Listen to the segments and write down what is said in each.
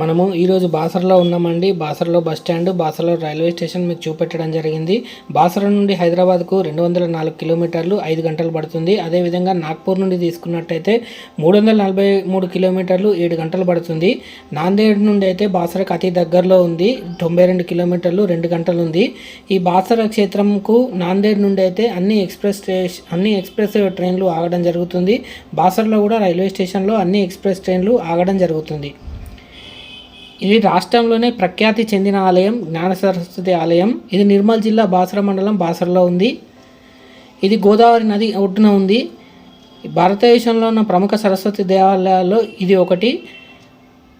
మనము ఈరోజు బాసరలో ఉన్నామండి. బాసరలో బస్ స్టాండ్ బాసరలో రైల్వే స్టేషన్ మీకు చూపెట్టడం జరిగింది. బాసర నుండి హైదరాబాద్కు రెండు వందల నాలుగు కిలోమీటర్లు ఐదు గంటలు పడుతుంది. అదేవిధంగా నాగ్పూర్ నుండి తీసుకున్నట్టయితే మూడు వందల నలభై మూడు కిలోమీటర్లు ఏడు గంటలు పడుతుంది. నాందేడ్ నుండి అయితే బాసరకు అతి దగ్గరలో ఉంది. తొంభై రెండు కిలోమీటర్లు రెండు గంటలు ఉంది. ఈ బాసర క్షేత్రంకు నాందేడ్ నుండి అయితే అన్ని ఎక్స్ప్రెస్ స్టేషన్ అన్ని ఎక్స్ప్రెస్ ట్రైన్లు ఆగడం జరుగుతుంది. బాసరలో కూడా రైల్వే స్టేషన్లో అన్ని ఎక్స్ప్రెస్ ట్రైన్లు ఆగడం జరుగుతుంది. ఇది రాష్ట్రంలోనే ప్రఖ్యాతి చెందిన ఆలయం జ్ఞాన సరస్వతి ఆలయం. ఇది నిర్మల్ జిల్లా బాసర మండలం బాసరలో ఉంది. ఇది గోదావరి నది ఒడ్డున ఉంది. భారతదేశంలో ఉన్న ప్రముఖ సరస్వతి దేవాలయాల్లో ఇది ఒకటి.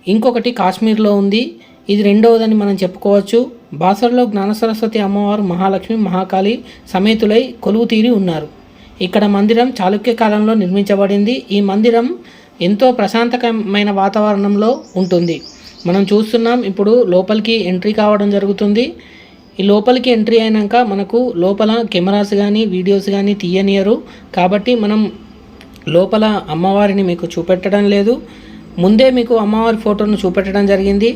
ఇంకొకటి కాశ్మీర్లో ఉంది. ఇది రెండవదని మనం చెప్పుకోవచ్చు. బాసరలో జ్ఞాన సరస్వతి అమ్మవారు మహాలక్ష్మి మహాకాళి సమేతులై కొలువు తీరి ఉన్నారు. ఇక్కడ మందిరం చాళుక్య కాలంలో నిర్మించబడింది. ఈ మందిరం ఎంతో ప్రశాంతకరమైన వాతావరణంలో ఉంటుంది. మనం చూస్తున్నాం ఇప్పుడు లోపలికి ఎంట్రీ కావడం జరుగుతుంది. ఈ లోపలికి ఎంట్రీ అయినాక మనకు లోపల కెమెరాస్ కానీ వీడియోస్ కానీ తీయనియరు. కాబట్టి మనం లోపల అమ్మవారిని మీకు చూపెట్టడం లేదు. ముందే మీకు అమ్మవారి ఫోటోను చూపెట్టడం జరిగింది.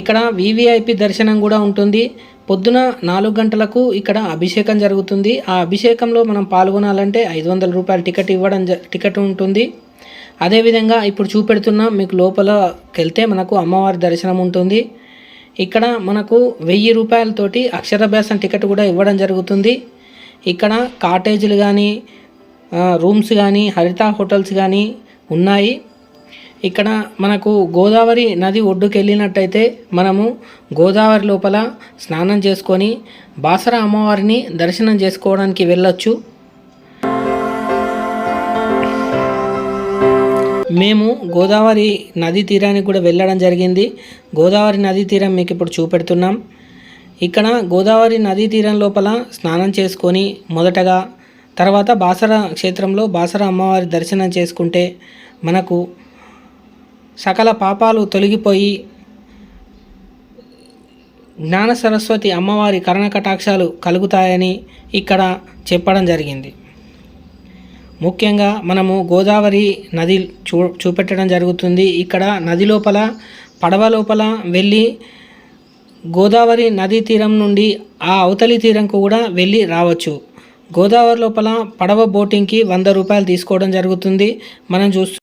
ఇక్కడ వివిఐపి దర్శనం కూడా ఉంటుంది. పొద్దున నాలుగు గంటలకు ఇక్కడ అభిషేకం జరుగుతుంది. ఆ అభిషేకంలో మనం పాల్గొనాలంటే ఐదు వందల రూపాయల టికెట్ ఇవ్వడం జ టికెట్ ఉంటుంది. అదేవిధంగా ఇప్పుడు చూపెడుతున్న మీకు లోపలకెళ్తే మనకు అమ్మవారి దర్శనం ఉంటుంది. ఇక్కడ మనకు వెయ్యి రూపాయలతోటి అక్షరాభ్యాసం టికెట్ కూడా ఇవ్వడం జరుగుతుంది. ఇక్కడ కాటేజీలు కానీ రూమ్స్ కానీ హరిత హోటల్స్ కానీ ఉన్నాయి. ఇక్కడ మనకు గోదావరి నది ఒడ్డుకు వెళ్ళినట్టయితే మనము గోదావరి లోపల స్నానం చేసుకొని బాసర అమ్మవారిని దర్శనం చేసుకోవడానికి వెళ్ళొచ్చు. మేము గోదావరి నదీ తీరానికి కూడా వెళ్ళడం జరిగింది. గోదావరి నదీ తీరం మీకు ఇప్పుడు చూపెడుతున్నాం. ఇక్కడ గోదావరి నదీ తీరం లోపల స్నానం చేసుకొని మొదటగా తర్వాత బాసర క్షేత్రంలో బాసర అమ్మవారి దర్శనం చేసుకుంటే మనకు సకల పాపాలు తొలగిపోయి జ్ఞాన సరస్వతి అమ్మవారి కరణ కటాక్షాలు కలుగుతాయని ఇక్కడ చెప్పడం జరిగింది. ముఖ్యంగా మనము గోదావరి నది చూ చూపెట్టడం జరుగుతుంది. ఇక్కడ నది లోపల పడవ లోపల వెళ్ళి గోదావరి నదీ తీరం నుండి ఆ అవతలి తీరంకు కూడా వెళ్ళి రావచ్చు. గోదావరి లోపల పడవ బోటింగ్కి వంద రూపాయలు తీసుకోవడం జరుగుతుంది. మనం చూస్తూ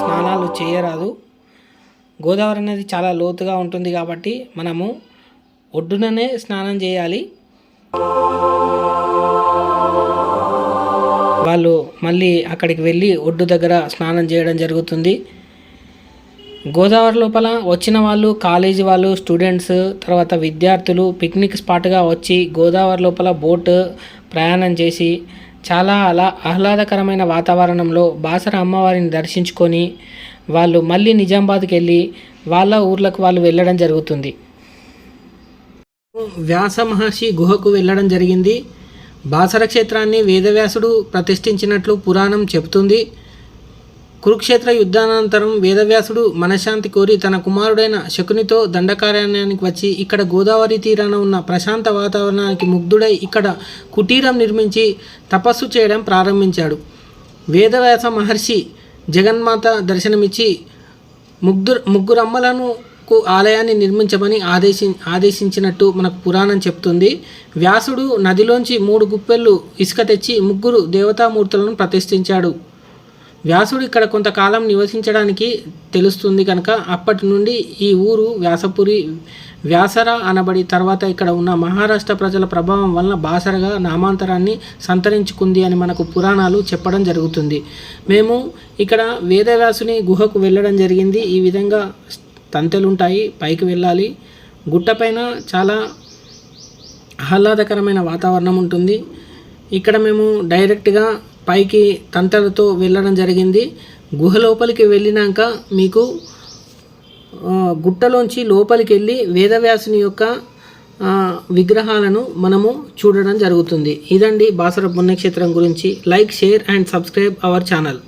స్నానాలు చేయరాదు. గోదావరి అనేది చాలా లోతుగా ఉంటుంది కాబట్టి మనము ఒడ్డుననే స్నానం చేయాలి. వాళ్ళు మళ్ళీ అక్కడికి వెళ్ళి ఒడ్డు దగ్గర స్నానం చేయడం జరుగుతుంది. గోదావరి లోపల వచ్చిన వాళ్ళు కాలేజీ వాళ్ళు స్టూడెంట్స్ తర్వాత విద్యార్థులు పిక్నిక్ స్పాట్గా వచ్చి గోదావరి లోపల బోట్ ప్రయాణం చేసి చాలా అలా ఆహ్లాదకరమైన వాతావరణంలో బాసర అమ్మవారిని దర్శించుకొని వాళ్ళు మళ్ళీ నిజామాబాద్కి వెళ్ళి వాళ్ళ ఊర్లకు వాళ్ళు వెళ్ళడం జరుగుతుంది. వ్యాస మహర్షి గుహకు వెళ్ళడం జరిగింది. బాసర క్షేత్రాన్ని వేదవ్యాసుడు ప్రతిష్ఠించినట్లు పురాణం చెబుతుంది. కురుక్షేత్ర యుద్ధానంతరం వేదవ్యాసుడు మనశ్శాంతి కోరి తన కుమారుడైన శకునితో దండకారణ్యానికి వచ్చి ఇక్కడ గోదావరి తీరాన ఉన్న ప్రశాంత వాతావరణానికి ముగ్ధుడై ఇక్కడ కుటీరం నిర్మించి తపస్సు చేయడం ప్రారంభించాడు. వేదవ్యాస మహర్షి జగన్మాత దర్శనమిచ్చి ముగ్గురు ముగ్గురమ్మలను కు ఆలయాన్ని నిర్మించమని ఆదేశి ఆదేశించినట్టు మనకు పురాణం చెప్తుంది. వ్యాసుడు నదిలోంచి మూడు గుప్పెళ్ళు ఇసుక తెచ్చి ముగ్గురు దేవతామూర్తులను ప్రతిష్ఠించాడు. వ్యాసుడు ఇక్కడ కొంతకాలం నివసించడానికి తెలుస్తుంది కనుక అప్పటి నుండి ఈ ఊరు వ్యాసపురి వ్యాసర అనబడి తర్వాత ఇక్కడ ఉన్న మహారాష్ట్ర ప్రజల ప్రభావం వలన బాసరగా నామాంతరాన్ని సంతరించుకుంది అని మనకు పురాణాలు చెప్పడం జరుగుతుంది. మేము ఇక్కడ వేదవ్యాసుని గుహకు వెళ్ళడం జరిగింది. ఈ విధంగా తంతెలుంటాయి పైకి వెళ్ళాలి. గుట్టపైన చాలా ఆహ్లాదకరమైన వాతావరణం ఉంటుంది. ఇక్కడ మేము డైరెక్ట్గా పైకి తంతలతో వెళ్ళడం జరిగింది. గుహ లోపలికి వెళ్ళినాక మీకు గుట్టలోంచి లోపలికి వెళ్ళి వేదవ్యాసుని యొక్క విగ్రహాలను మనము చూడడం జరుగుతుంది. ఇదండి బాసర పుణ్యక్షేత్రం గురించి. Like share and subscribe our channel.